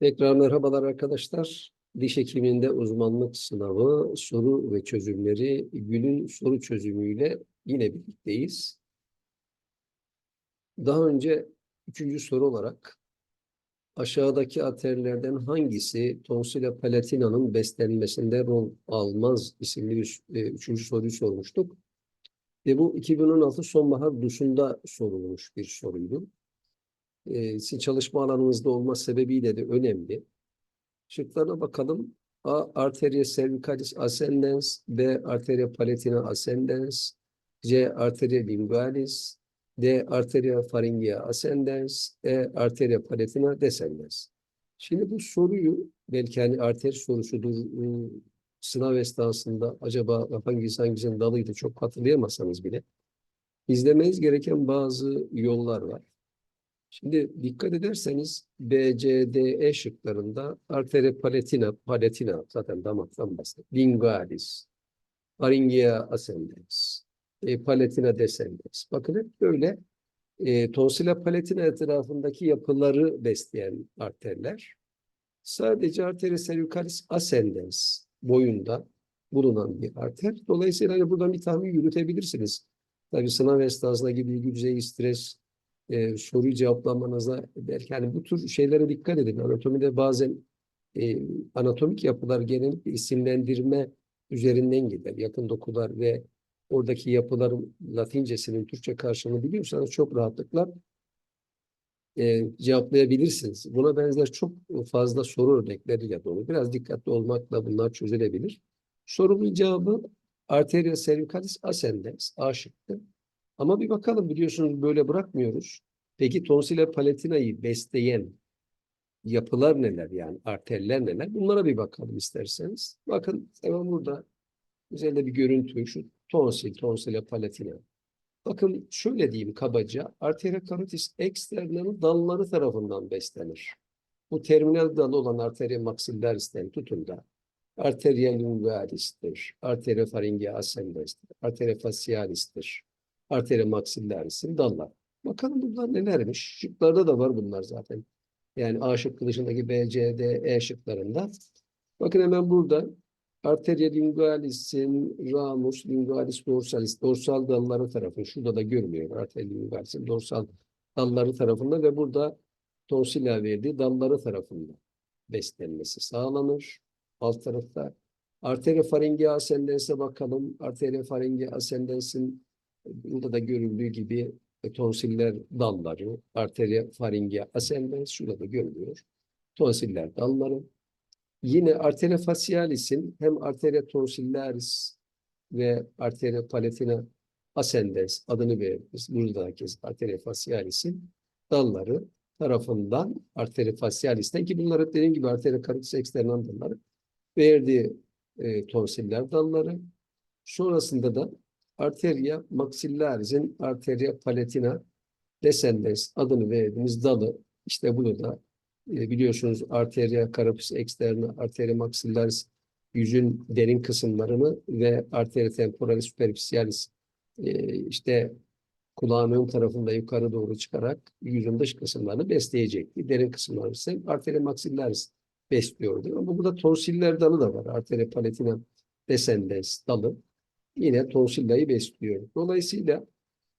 Tekrar merhabalar arkadaşlar. Diş hekimliğinde uzmanlık sınavı, soru ve çözümleri Gül'ün soru çözümüyle yine birlikteyiz. Daha önce üçüncü soru olarak aşağıdaki arterlerden hangisi tonsila palatinanın beslenmesinde rol almaz isimli e, üçüncü soruyu sormuştuk. Ve bu 2016 sonbahar duşunda sorulmuş bir soruydu e, sizin çalışma alanınızda olma sebebiyle de önemli. Şıklarına bakalım. A. Arteria cervicalis ascendens B. Arteria palatina ascendens C. Arteria lingualis D. Arteria pharyngea ascendens E. Arteria palatina descendens. Şimdi bu soruyu belki hani arter sorusudur ıı, sınav esnasında acaba hangisi hangisinin dalıydı çok hatırlayamasanız bile izlemeniz gereken bazı yollar var. Şimdi dikkat ederseniz B, C, D, E şıklarında arteria palatina, palatina zaten damaktan bahsediyor. Lingualis, pharyngea ascendens, e, palatina descendens. Bakın hep böyle e, tonsila palatina etrafındaki yapıları besleyen arterler. Sadece arteria cervicalis ascendens boyunda bulunan bir arter. Dolayısıyla hani buradan bir tahmin yürütebilirsiniz. Tabii sınav esnasında gibi bilgi düzeyi stres, e, soruyu cevaplamanıza belki hani bu tür şeylere dikkat edin. Anatomide bazen e, anatomik yapılar genellikle isimlendirme üzerinden gider. Yakın dokular ve oradaki yapıların Latincesinin Türkçe karşılığını biliyorsanız çok rahatlıkla e, cevaplayabilirsiniz. Buna benzer çok fazla soru örnekleriyle dolu. Biraz dikkatli olmakla bunlar çözülebilir. Sorunun cevabı arteria cervicalis ascendens A şıkkı. Ama bir bakalım biliyorsunuz böyle bırakmıyoruz. Peki tonsile palatinayı besleyen yapılar neler yani arterler neler? Bunlara bir bakalım isterseniz. Bakın hemen burada güzel de bir görüntü şu tonsil, tonsile palatina. Bakın şöyle diyeyim kabaca arteria carotis externa'nın dalları tarafından beslenir. Bu terminal dalı olan arteria maxillaris'ten tutun da arteria lingualis'tir, arteria pharyngea ascendens'tir, arteria facialis'tir, arteria maxillaris'in dallar. Bakalım bunlar nelermiş? Şıklarda da var bunlar zaten. Yani A şıkkı dışındaki B, C, D, E şıklarında. Bakın hemen burada arteria lingualis'in ramus lingualis dorsalis dorsal dalları tarafı şurada da görünüyor. Arteria lingualis'in dorsal dalları tarafında ve burada tonsilla verdiği dalları tarafında beslenmesi sağlanır. Alt tarafta arteria pharyngea ascendens'e bakalım. Arteria pharyngea ascendens'in burada da görüldüğü gibi tonsiller dalları, arteria pharyngea ascendens şurada da görülüyor. Tonsiller dalları. Yine arteria facialis'in hem arteria tonsillaris ve arteria palatina ascendens adını veririz. Burada da kez arteria facialis'in dalları tarafından arteria facialis'ten ki bunlar hep dediğim gibi arteria carotis externan dalları verdiği e, tonsiller dalları. Sonrasında da arteria maxillaris'in arteria palatina descendens adını verdiğimiz dalı işte bunu da e, biliyorsunuz arteria carapus externa, arteria maxillaris yüzün derin kısımlarını ve arteria temporalis superficialis e, işte kulağın ön tarafında yukarı doğru çıkarak yüzün dış kısımlarını besleyecek. Derin kısımları ise arteria maxillaris besliyordu. Ama burada tonsiller dalı da var. Arteria palatina descendens dalı yine tonsillayı besliyor. Dolayısıyla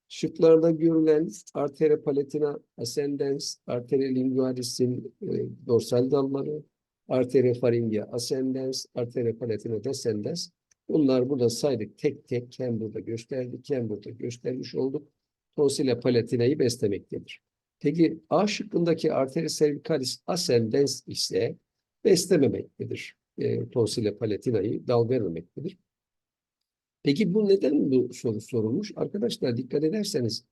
şıklarda görülen arteria palatina ascendens, arteria lingualis'in e, dorsal dalları, arteria pharyngea ascendens, arteria palatina descendens bunlar burada saydık tek tek hem burada gösterdik hem burada göstermiş olduk. Tonsilla palatinayı beslemektedir. Peki A şıkkındaki arteria cervicalis ascendens ise beslememektedir. E, tonsilla palatinayı dal vermemektedir. Peki bu neden bu soru sorulmuş? Arkadaşlar dikkat ederseniz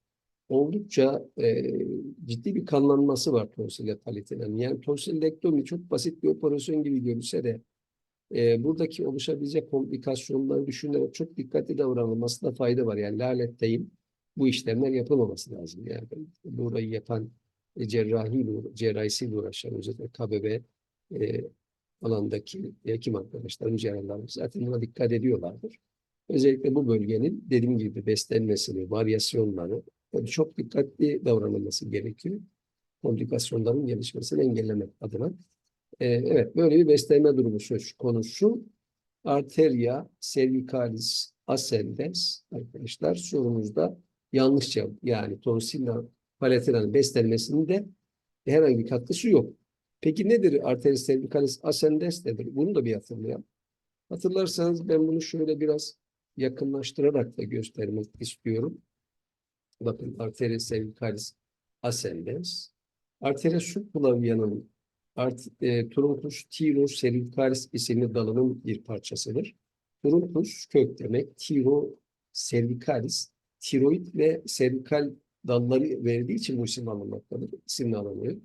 oldukça e, ciddi bir kanlanması var tonsille palatinanın. Yani tonsillektomi çok basit bir operasyon gibi görünse de e, buradaki oluşabilecek komplikasyonları düşünerek çok dikkatli davranılmasında fayda var. Yani laletteyim bu işlemler yapılmaması lazım. Yani burayı yapan e, cerrahi, cerrahisiyle uğraşan özellikle KBB e, alandaki hekim arkadaşlarım, cerrahlarımız zaten buna dikkat ediyorlardır. Özellikle bu bölgenin dediğim gibi beslenmesini, varyasyonları tabii çok dikkatli davranılması gerekiyor. Komplikasyonların gelişmesini engellemek adına. Ee, evet, böyle bir beslenme durumu söz konusu. Arteria cervicalis ascendens arkadaşlar sorumuzda yanlış cevap. Yani tonsilla palatinanın beslenmesinde herhangi bir katkısı yok. Peki nedir arteria cervicalis ascendens nedir? Bunu da bir hatırlayalım. Hatırlarsanız ben bunu şöyle biraz yakınlaştırarak da göstermek istiyorum. Bakın arteria cervicalis ascendens. Arteria subclavianın art, e, truncus tiro cervicalis isimli dalının bir parçasıdır. Truncus kök demek. Tiro cervicalis tiroid ve servikal dalları verdiği için bu isim alınmaktadır. İsimle alınıyor.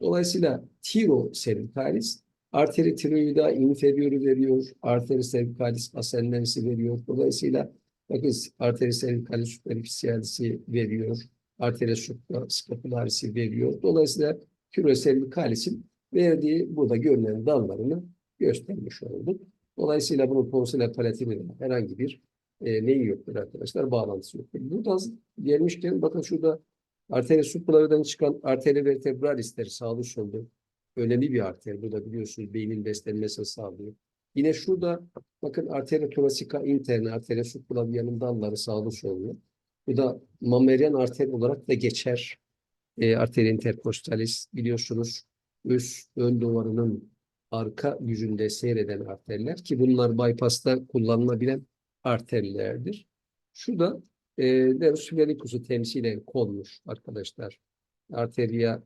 Dolayısıyla tiro cervicalis arteri tiroida inferior'u veriyor. Arteri cervicalis ascendensi veriyor. Dolayısıyla bakın arteri cervicalis superficialis'i veriyor. Arteri supraspicularis'i veriyor. Dolayısıyla tiro cervicalis'in verdiği burada görünen dallarını göstermiş olduk. Dolayısıyla bunun tonsile palatiniyle herhangi bir e, neyi yoktur arkadaşlar? Bağlantısı yoktur. Buradan gelmişken bakın şurada arteri subclavian'dan çıkan arteri vertebralisleri sağlı sollu önemli bir arter. Bu da biliyorsunuz beynin beslenmesini sağlıyor. Yine şurada bakın arteria thoracica interne, arteria subclavian'ın dalları sağlı sollu. Bu da mammarian arter olarak da geçer. E, arteria intercostalis biliyorsunuz üst ön duvarının arka yüzünde seyreden arterler ki bunlar bypass'ta kullanılabilen arterlerdir. Şurada e, nervus sphenicus'u temsilen konmuş arkadaşlar. Arteria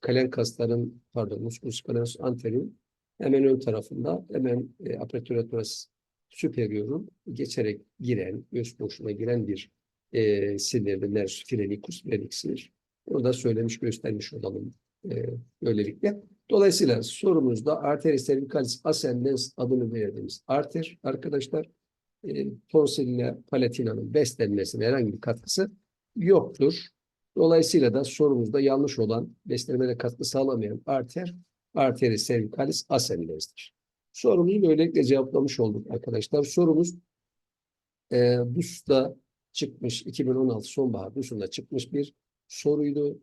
kalen kasların pardon musculus spinatus anterior hemen ön tarafında hemen e, aperturatus superior'un geçerek giren, göğüs boşluğuna giren bir e, sinirdir. Nervus phrenicus phenix'tir. Onu da söylemiş göstermiş olalım e, böylelikle. Dolayısıyla sorumuzda arteria cervicalis ascendens adını verdiğimiz arter arkadaşlar e, tonsille palatinanın beslenmesine herhangi bir katkısı yoktur. Dolayısıyla da sorumuzda yanlış olan beslenmede katkı sağlamayan arter arteria cervicalis ascendens'tir. Sorumuzu böylelikle cevaplamış olduk arkadaşlar. Sorumuz e, DUS'ta çıkmış 2016 sonbahar DUS'unda çıkmış bir soruydu.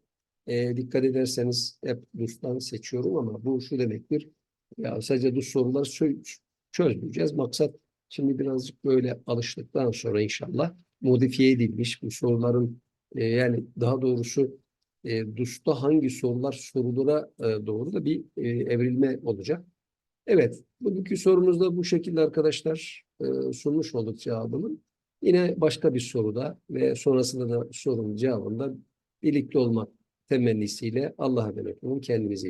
E, dikkat ederseniz hep DUS'tan seçiyorum ama bu şu demektir. Ya sadece DUS soruları çö- çözmeyeceğiz. Maksat şimdi birazcık böyle alıştıktan sonra inşallah modifiye edilmiş bu soruların e, yani daha doğrusu e, DUS'ta hangi sorular sorulara e, doğru da bir e, evrilme olacak. Evet, bugünkü sorumuz da bu şekilde arkadaşlar e, sunmuş olduk cevabını. Yine başka bir soruda ve sonrasında da sorunun cevabında birlikte olmak temennisiyle Allah'a emanet olun. Kendinize iyi